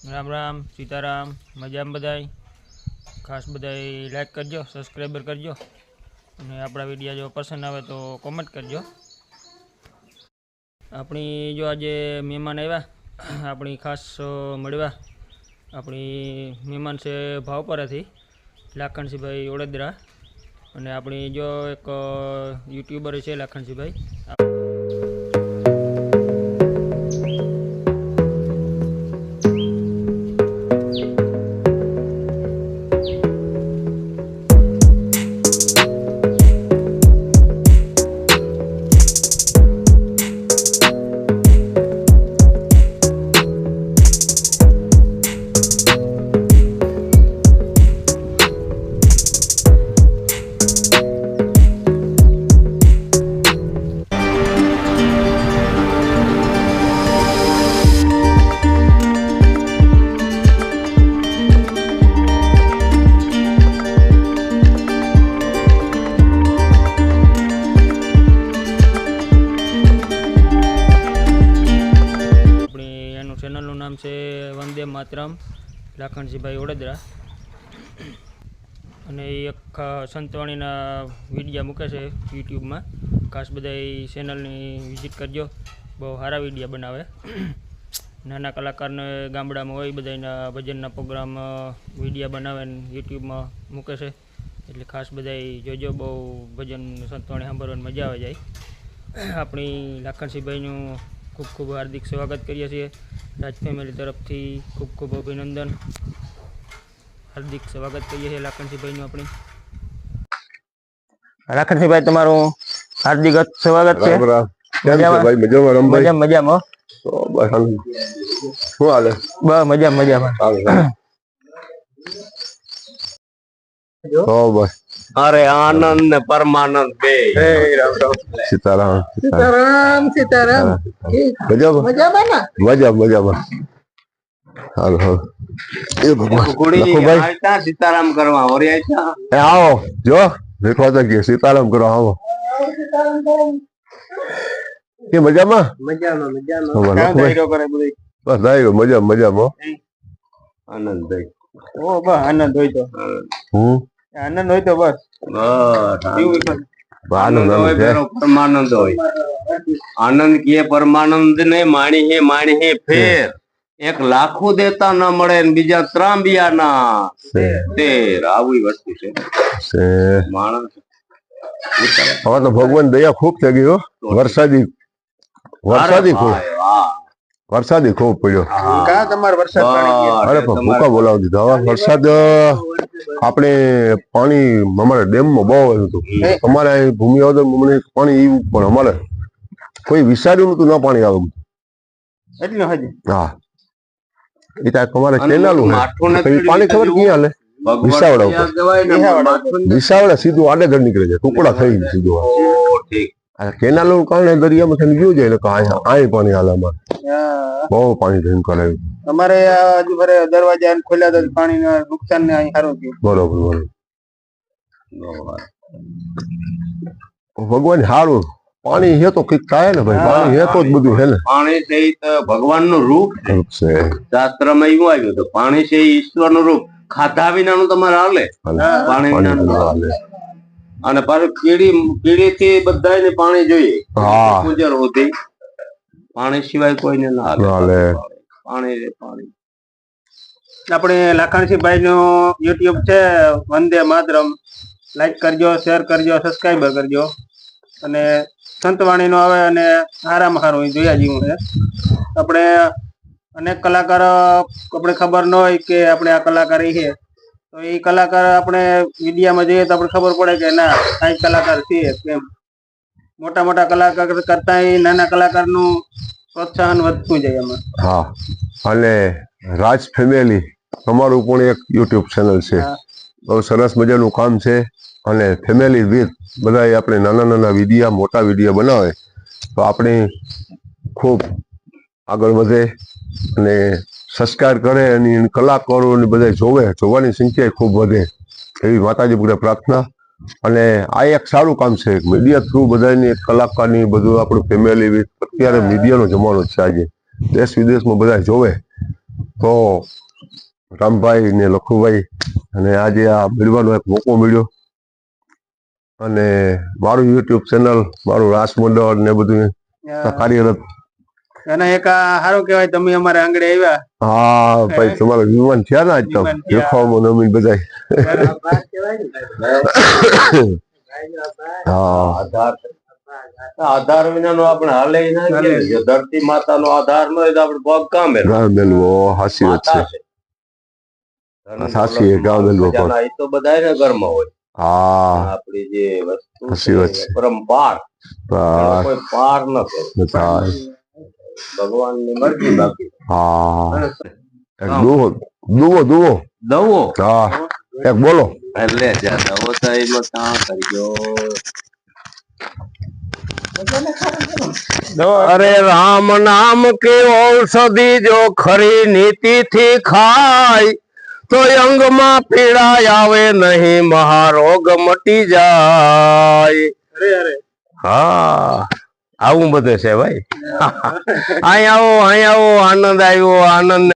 રામ રામ, સીતારામ, મજામાં બધાય? ખાસ બધાય લાઈક કરજો સબસ્ક્રાઈબર કરજો. અને આપણા વીડિયો જો પસંદ આવે તો કોમેન્ટ કરજો. આપણી જો આજે મહેમાન આવ્યા, આપણી ખાસ મળવા. આપણી મહેમાન છે ભાવપરાથી લાખણસિંહભાઈ ઓળદરા અને આપણી જો એક યુટ્યુબર છે લાખણસિંહભાઈ માતરમ લાખણસિંહભાઈ વડોદરા અને એ એક સંતવાણીના વિડીયા મૂકે છે યુટ્યુબમાં. ખાસ બધા ચેનલની વિઝિટ કરજો. બહુ સારા વિડીયા બનાવે. નાના કલાકારને ગામડામાં હોય બધાના ભજનના પ્રોગ્રામ વિડીયા બનાવે ને યુટ્યુબમાં મૂકે છે. એટલે ખાસ બધા જોજો, બહુ ભજન સંતવાણી સાંભળવાની મજા આવે જાય. આપણી લાખણસિંહભાઈનું ખૂબ ખૂબ હાર્દિક સ્વાગત કરીએ છીએ રાજ ફેમિલી તરફથી. ખૂબ ખૂબ અભિનંદન. હાર્દિક સ્વાગત કરીએ છીએ લાખણસિંહભાઈનું આપણે. લાખણસિંહભાઈ તમારું હાર્દિક સ્વાગત છે. મજામાં? મજામાં મજામાં. બસ આમ શું હાલે? બસ મજા મજામાં. હાલે. બસ. અરે આનંદ ને પરમાનંદ બે. સીતારામ સીતારામ સીતારામ. મજામાં? મજામાં ને? મજા મજામાં. હાલ હાલ. એ ભગવાન સીતારામ કરવા. આવો જો તો કે સીતારામ કરો આવો. એ મજામાં? મજામાં મજામાં. બસ દાયરો મજા મજામાં. આનંદ ભાઈ. ઓ બસ આનંદ હોય તો. હું આનંદ હોય તો બસ. આનંદ. હોય પરમાનંદ હોય. આનંદ કીએ પરમાનંદ ને માણી હે માણી હે ફેર. એક લાખો દેતા ના મળે ને બીજા ત્રાંબિયા ના તેર આવી વસ્તુ છે. છે. માણસ. હવે તો ભગવાન દયા ખૂબ થઈ ગયો વરસાદી વરસાદી ખૂબ. વરસાદી ખૂબ પડ્યો. કા તમારે વરસાદ? અરે ભૂકા બોલાવી દીધા વરસાદ આપણે પાણી અમારે ડેમમાં બહુ આવ્યું હતું. અમારે ભૂમિ મને પાણી એવું પણ અમારે કોઈ વિચાર્યું નતું ના પાણી આવે. એટલું હજી. હા. એ તમારે કેનાલું તો ઈ પાણી ખબર ક્યાં હાલે? વિસાવડા ઉપર. વિસાવડા સીધું આડેઘર નીકળે છે. ટુકડા થઈ સીધું. ઠીક કારણે દરિયામાં થઈને ગયું જાય એટલે અહીંયા અહીં પાણી હાલે અમારે બહુ પાણી થઈને કરે. અમારે આ હજુ ભરે દરવાજા ખોલ્યા તો પાણી નુકસાન ને અહીં સારું થયું. બરોબર બરોબર. ભગવાન સારું. પાણી હે તો કંઈક થાય ને ભાઈ પાણી હે તો જ બધું હે ને. પાણી છે તો ભગવાનનું રૂપ છે. શાસ્ત્રમાં એવું આવ્યું તો પાણી છે ઈશ્વરનું રૂપ. ખાધા વિનાનું તમારે હાલે. પાણી વિનાનું હાલે. અને પાછું કીડી કીડી થી બધાને પાણી જોઈએ. હા. ગુજર હોતી પાણી સિવાય કોઈને ના હાલે. પાણી રે પાણી. આપણે લાખણસિંહભાઈ નું યુટ્યુબ છે. વંદે માતરમ. લાઈક કરજો શેર કરજો સબસ્ક્રાઈબ કરજો. અને સંતવાણી નો આવે અને સારામાં સારું જોયા જેવું છે. આપણે અનેક કલાકારો આપણે ખબર ન હોય કે આપણે આ કલાકાર એ છે. તો એ કલાકાર આપણે મીડિયામાં જઈએ તો આપણે ખબર પડે કે ના આ કલાકાર છીએ કેમ મોટા મોટા કલાકાર કરતા નાના કલાકારનું પ્રોત્સાહન વધતું જાય એમાં. હા અને રાજ ફેમિલી તમારું પણ એક યુટ્યુબ ચેનલ છે. બહુ સરસ મજાનું કામ છે. અને ફેમિલી વિથ બધા આપણે નાના નાના વિડીયા મોટા વિડીયા બનાવે. તો આપણે ખૂબ આગળ વધે અને સબસ્ક્રાઈબ કરે અને કલાકારો ને બધા જોવે. જોવાની સંખ્યા ખૂબ વધે એવી માતાજી પૂરે પ્રાર્થના. અને આ એક સારું કામ છે મીડિયા થ્રુ બધાની કલાકારની બધું આપણું ફેમિલી અત્યારે મીડિયાનો જમાનો છે આજે. દેશ વિદેશમાં બધા જોવે. તો રામભાઈ ને લખુભાઈ અને આજે આ મળવાનો એક મોકો મળ્યો. અને મારું યુટ્યુબ ચેનલ મારું રાસ મંડળ ને બધું કાર્યરત અને એક આ સારું કહેવાય તમે અમારે આંગળે આવ્યા. હા ભાઈ તમારા વિમાન થયા ને આજ તો. થયા. નમીન બધા હા. આધાર વિનાનો આપણે હાલે ના કે ધરતી માતાનો આધાર ન હોય તો આપણે પગ કામ ગામ બેનવો હાસી વાત છે. છે. ધન સાચી એ તો બધાયના ઘરમાં હોય. હા. આપણી જે વસ્તુ વાત છે. પરંપાર કોઈ પાર ન કરે. ભગવાનની મરજી બાકી. હા. એક દુવો દુવો દુવો. દવો? હા. એક બોલો. એટલે જ્યાં દવો થાય એમાં કાં કરજો અરે રામ નામ કે ઔષધિ જો ખરી નીતિ થી ખાય તો અંગમાં પીડા આવે નહીં મહારોગ મટી જાય. અરે અરે. હા. આવું બધું છે ભાઈ. અહીં આવો અહીં આવો આનંદ આવ્યો આનંદ.